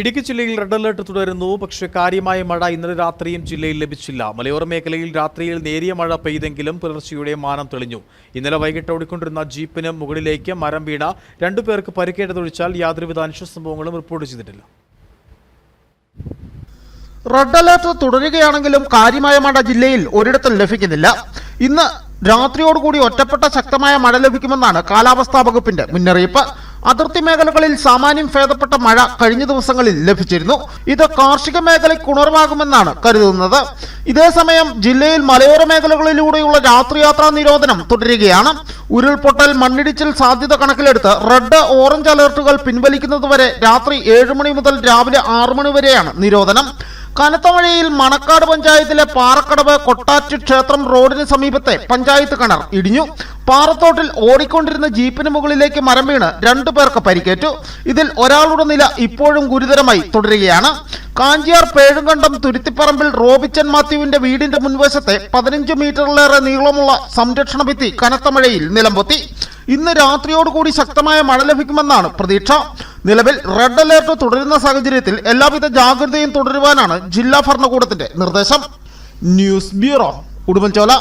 ഇടുക്കി ജില്ലയിൽ red alert തുടരുന്നു. പക്ഷേ കാര്യമായ മഴ ഇന്നലെ രാത്രിയും ജില്ലയിൽ ലഭിച്ചില്ല. മലയോര മേഖലയിൽ രാത്രിയിൽ നേരിയ മഴ പെയ്തെങ്കിലും പുലർച്ചെയുടെ മാനം തെളിഞ്ഞു. ഇന്നലെ വൈകിട്ട് ഓടിക്കൊണ്ടിരുന്ന ജീപ്പിന് മുകളിലേക്ക് മരം വീണ രണ്ടുപേർക്ക് പരിക്കേറ്റതൊഴിച്ചാൽ യാതൊരുവിധ അനിഷ്ട സംഭവങ്ങളും റിപ്പോർട്ട് ചെയ്തിട്ടില്ല. റെഡ് അലർട്ട് തുടരുകയാണെങ്കിലും കാര്യമായ മഴ ജില്ലയിൽ ഒരിടത്തും ലഭിക്കുന്നില്ല. ഇന്ന് രാത്രിയോടുകൂടി ഒറ്റപ്പെട്ട ശക്തമായ മഴ ലഭിക്കുമെന്നാണ് കാലാവസ്ഥാ വകുപ്പിന്റെ മുന്നറിയിപ്പ്. അതിർത്തി മേഖലകളിൽ സാമാന്യം ഭേദപ്പെട്ട മഴ കഴിഞ്ഞ ദിവസങ്ങളിൽ ലഭിച്ചിരുന്നു. ഇത് കാർഷിക മേഖലയ്ക്ക് ഉണർവാകുമെന്നാണ് കരുതുന്നത്. ഇതേസമയം ജില്ലയിൽ മലയോര മേഖലകളിലൂടെയുള്ള രാത്രിയാത്രാ നിരോധനം തുടരുകയാണ്. ഉരുൾപൊട്ടൽ മണ്ണിടിച്ചിൽ സാധ്യത കണക്കിലെടുത്ത് റെഡ് ഓറഞ്ച് അലർട്ടുകൾ പിൻവലിക്കുന്നതുവരെ രാത്രി ഏഴ് മണി മുതൽ രാവിലെ ആറു മണി വരെയാണ് നിരോധനം. കനത്ത മഴയിൽ മണക്കാട് പഞ്ചായത്തിലെ പാറക്കടവ് കൊട്ടാറ്റ് ക്ഷേത്രം റോഡിന് സമീപത്തെ പഞ്ചായത്ത് കിണർ ഇടിഞ്ഞു. പാറത്തോട്ടിൽ ഓടിക്കൊണ്ടിരുന്ന ജീപ്പിന് മുകളിലേക്ക് മരം വീണ് രണ്ടു പേർക്ക് പരിക്കേറ്റു. ഇതിൽ ഒരാളുടെ നില ഇപ്പോഴും ഗുരുതരമായി തുടരുകയാണ്. കാഞ്ചിയാർ പേഴുങ്കണ്ടം തുരുത്തിപ്പറമ്പിൽ റോബിച്ചൻ മാത്യുവിന്റെ വീടിന്റെ മുൻവശത്തെ പതിനഞ്ച് മീറ്ററിലേറെ നീളമുള്ള സംരക്ഷണ ഭിത്തി കനത്ത മഴയിൽ നിലംപൊത്തി. ഇന്ന് രാത്രിയോടുകൂടി ശക്തമായ മഴ ലഭിക്കുമെന്നാണ് പ്രതീക്ഷ. നിലവിൽ റെഡ് അലേർട്ട് തുടരുന്ന സാഹചര്യത്തിൽ എല്ലാവിധ ജാഗ്രതയും തുടരുവാനാണ് ജില്ലാ ഭരണകൂടത്തിന്റെ നിർദ്ദേശം. News bureau Udumbanchola.